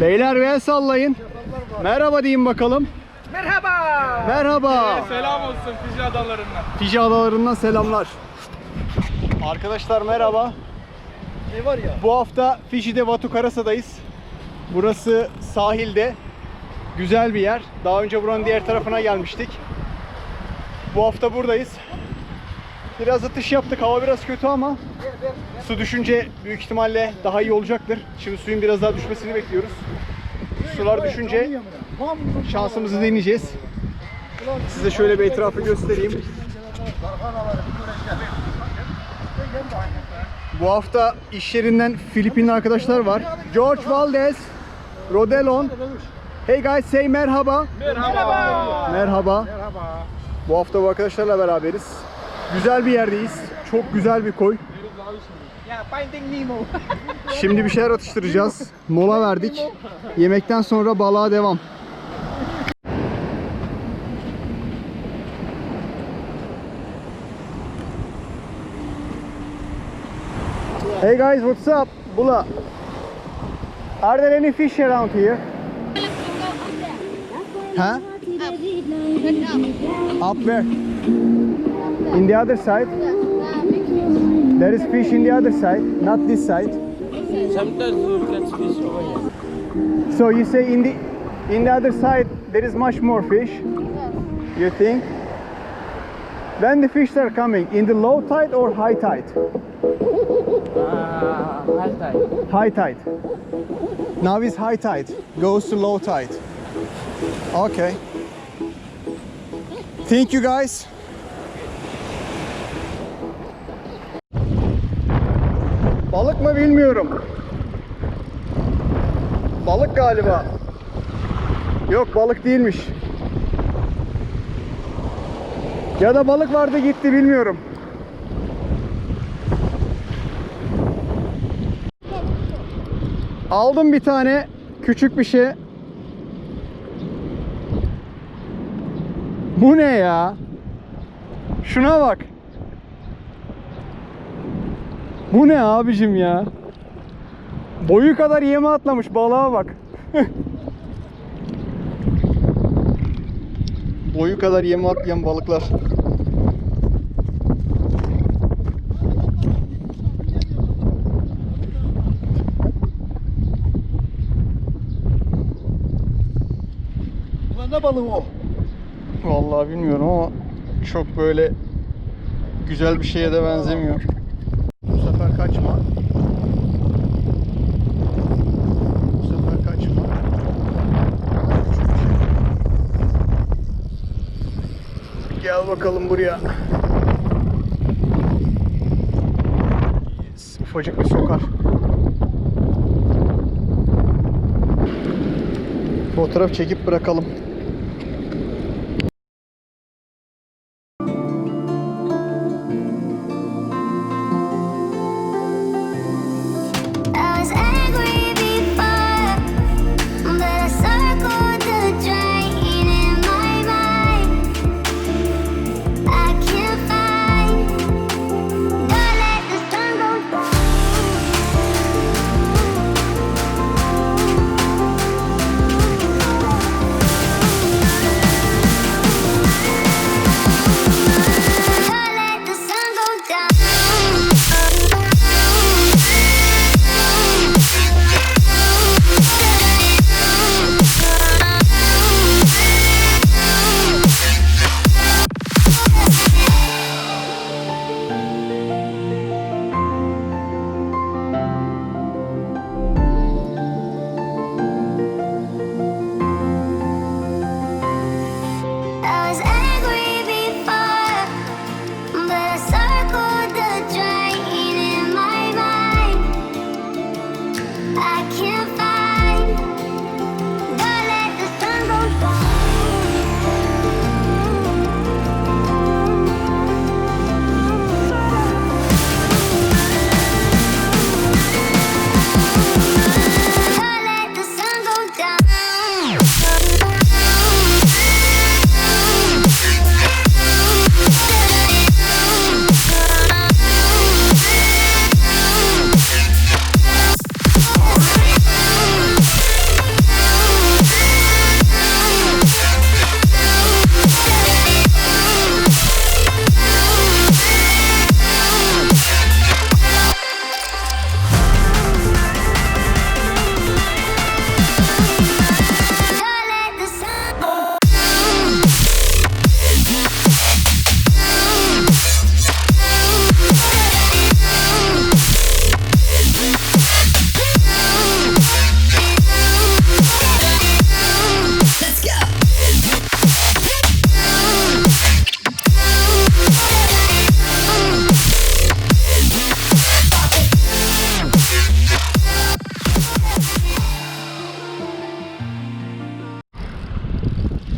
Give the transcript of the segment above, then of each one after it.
Beyler el sallayın. Merhaba deyin bakalım. Merhaba. Merhaba. Selam olsun Fiji adalarından. Fiji adalarından selamlar. Arkadaşlar merhaba. Ne var ya? Bu hafta Fiji'de Vatukarasa'dayız. Burası sahilde. Güzel bir yer. Daha önce buranın diğer tarafına gelmiştik. Bu hafta buradayız. Biraz atış yaptık. Hava biraz kötü ama su düşünce büyük ihtimalle daha iyi olacaktır. Şimdi suyun biraz daha düşmesini bekliyoruz. Sular düşünce şansımızı deneyeceğiz. Size şöyle bir etrafı göstereyim. Bu hafta iş yerinden Filipinli arkadaşlar var. George Valdez, Rodelon. Hey guys say merhaba. Merhaba. Merhaba. Bu hafta bu arkadaşlarla beraberiz. Güzel bir yerdeyiz. Çok güzel bir koy. Ya Finding Nemo. Şimdi bir şeyler atıştıracağız. Mola verdik. Yemekten sonra balığa devam. Hey guys, what's up? Bula. Are there any fish around here? Huh? Up where? In the other side? There is fish in the other side, not this side. Sometimes you catch fish over here. So you say in the in the other side there is much more fish. Yes. You think? When the fish are coming, in the low tide or high tide? Ah, high tide. High tide. Now is high tide. Goes to low tide. Okay. Thank you guys. Mı bilmiyorum. Balık galiba. Yok balık değilmiş. Ya da balık vardı gitti bilmiyorum. Aldım bir tane küçük bir şey. Bu ne ya? Şuna bak. Bu ne abicim ya? Boyu kadar yeme atlamış balığa bak. Boyu kadar yeme atlayan balıklar. Ulan ne balığı o? Vallahi bilmiyorum ama çok böyle güzel bir şeye de benzemiyor. Kaçma. Bu sefer kaçma. Gel bakalım buraya. Yes, ufacık bir sokar. Fotoğraf çekip bırakalım.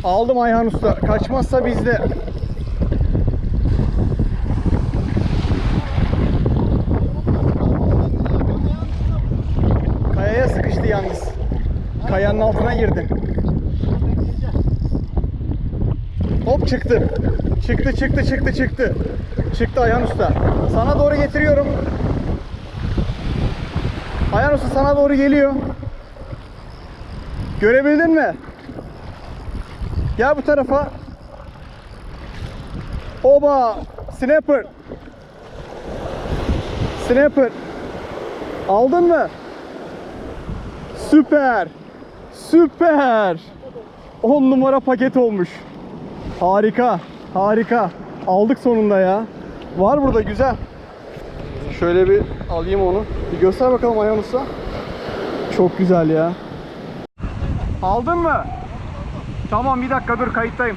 Aldım Ayhan Usta. Kaçmazsa bizde. Kayaya sıkıştı yalnız. Kayanın altına girdi. Hop çıktı. Çıktı çıktı çıktı çıktı. Çıktı Ayhan Usta. Sana doğru getiriyorum. Ayhan Usta sana doğru geliyor. Görebildin mi? Gel bu tarafa. Oba! Snapper. Snapper. Aldın mı? Süper. Süper. 10 numara paket olmuş. Harika. Harika. Aldık sonunda ya. Var burada güzel. Şöyle bir alayım onu. Bir göster bakalım Usta. Çok güzel ya. Aldın mı? Tamam bir dakika dur kayıttayım.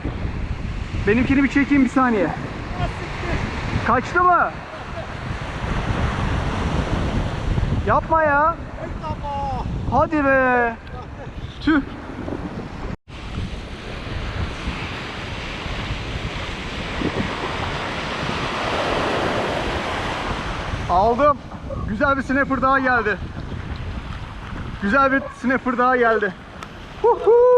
Benimkini bir çekeyim bir saniye. Kaçtı mı? Yapma ya. Hadi be. Tüh. Aldım. Güzel bir snapper daha geldi. Güzel bir snapper daha geldi. Huhu!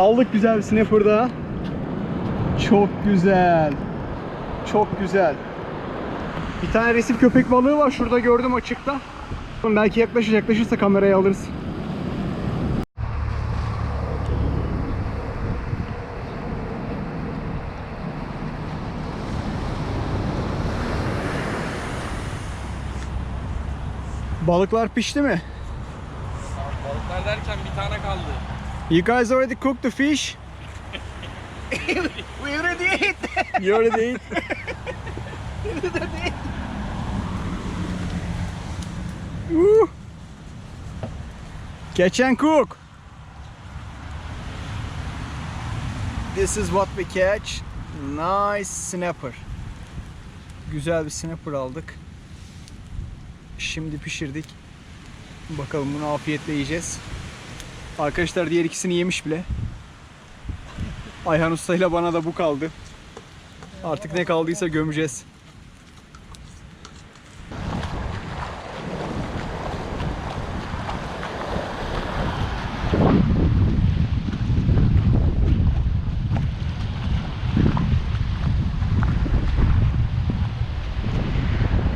Aldık güzel bir snapper daha. Çok güzel. Çok güzel. Bir tane resim köpek balığı var şurada gördüm açıkta. Belki yaklaşır yaklaşırsa kameraya alırız. Balıklar pişti mi? Balıklar derken bir tane kaldı. You guys already cooked the fish? We already ate. You already ate? Woo. Catch and cook. This is what we catch. Nice snapper. Güzel bir snapper aldık. Şimdi pişirdik. Bakalım bunu afiyetle yiyeceğiz. Arkadaşlar diğer ikisini yemiş bile. Ayhan Usta ile bana da bu kaldı. Artık ne kaldıysa gömeceğiz.